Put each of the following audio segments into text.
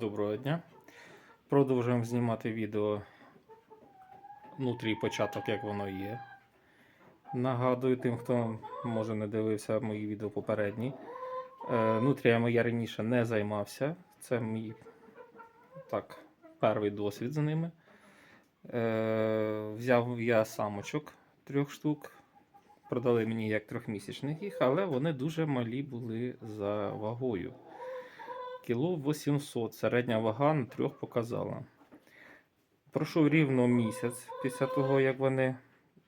Доброго дня. Продовжуємо знімати відео внутрій початок, як воно є. Нагадую тим, хто може не дивився мої відео попередні. Е, Нутріями я раніше не займався. Це мій так, перший досвід з ними. Е, Взяв я самочок трьох штук. Продали мені як трьохмісячних їх, але вони дуже малі були за вагою. Кіло 800, середня вага на трьох показала. Пройшов рівно місяць після того, як вони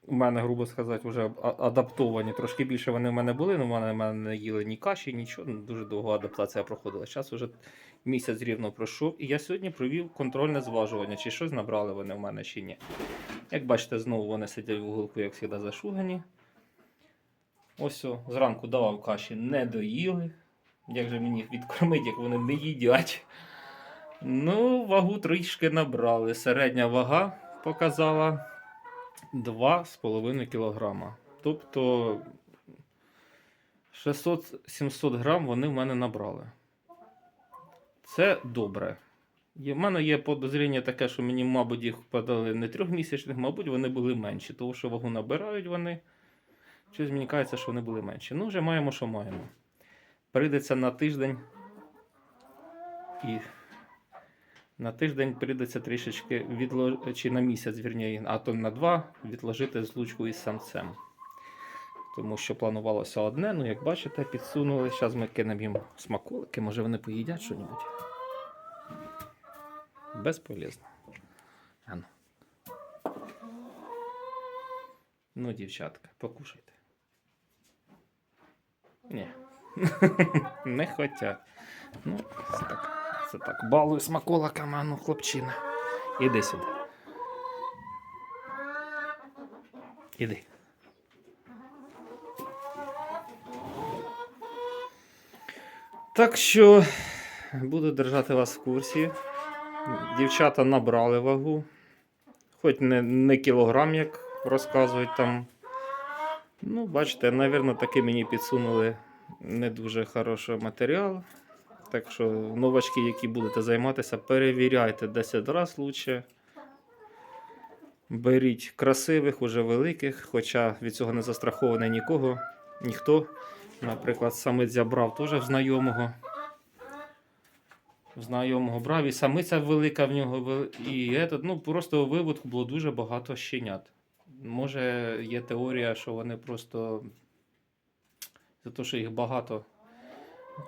у мене, грубо сказати, вже адаптовані. Трошки більше вони в мене були, але в мене, в мене не їли ні каші, нічого. Ну, Дуже довго адаптація проходила. Зараз вже місяць рівно пройшов. І я сьогодні провів контрольне зважування, чи щось набрали вони в мене, чи ні. Як бачите, знову вони сидять в уголку, як завжди, зашугані. Ось зранку давав каші, не доїли. Як же мені їх відкормити, як вони не їдять? Ну, вагу трішки набрали. Середня вага показала 2,5 кг. Тобто 600-700 грам вони в мене набрали. Це добре. В мене є подозріння таке, що мені, мабуть, їх подали не трьохмісячних, мабуть, вони були менші, тому що вагу набирають вони. Щось мені кажеться, що вони були менші. Ну, вже маємо, що маємо. Прийдеться на тиждень. І на тиждень прийдеться трішечки відло... чи на місяць, вірніше, а то на два відложити злучку із самцем. Тому що планувалося одне, ну як бачите, підсунули. Зараз ми кинемо їм смаколики, може вони поїдять щось. Безполезно. Ану. Ну, дівчатка, покушайте. Ні. Не хотять. Ну, це так. Це так. Балуй смаколиками, а ну, хлопчина. Іди сюди. Іди. Так що буду держати вас в курсі. Дівчата набрали вагу. Хоч не, не кілограм, як розказують там. Ну, бачите, навірно, таки мені підсунули не дуже хороший матеріал. Так що, новачки, які будете займатися, перевіряйте 10 разів лучше. Беріть красивих, уже великих, хоча від цього не застрахований нікого, ніхто. Наприклад, самець я брав теж в знайомого. В знайомого брав, і самиця велика в нього. І этот, ну, просто у виводку було дуже багато щенят. Може, є теорія, що вони просто за те, що їх багато,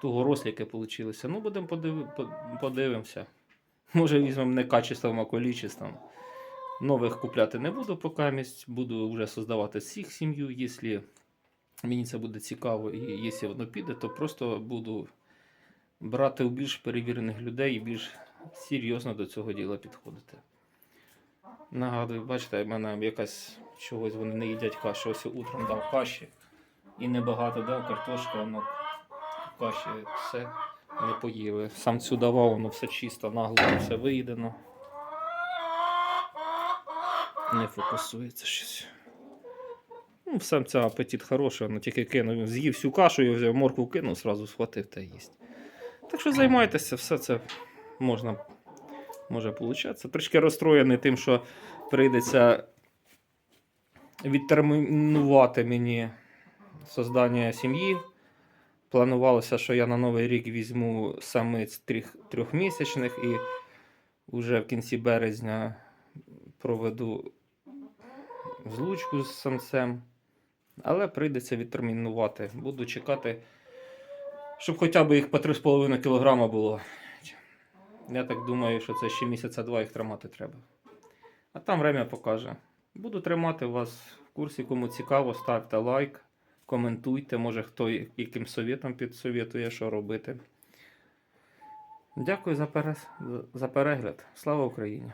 того росліки вийшли. Ну, будемо подив... подивимося. Може, візьмемо не качеством, а количеством. Нових купляти не буду поки. Буду вже создавати всіх сім'ю. Якщо мені це буде цікаво, і якщо воно піде, то просто буду брати у більш перевірених людей і більш серйозно до цього діла підходити. Нагадую, бачите, в мене якась чогось вони не їдять каші. Ось утром дав каші. І небагато дав картошка, воно каші все не поїли. Самцю давав, воно все чисто, нагло, все виїдено. Не фокусується щось. Ну, в самця апетит хороший, воно тільки кинув, з'їв всю кашу, я взяв моркву кинув, зразу схватив та їсть. Так що займайтеся, все це можна може получатися. Трішки розстроєний тим, що прийдеться відтермінувати мені создання сім'ї. Планувалося, що я на Новий рік візьму самиць трьох, трьохмісячних і вже в кінці березня проведу злучку з самцем. Але прийдеться відтермінувати. Буду чекати, щоб хоча б їх по 3,5 кг було. Я так думаю, що це ще місяця два їх тримати треба. А там время покаже. Буду тримати вас в курсі, кому цікаво, ставте лайк, коментуйте, може хто яким совєтом підсовітує, що робити. Дякую за перегляд. Слава Україні!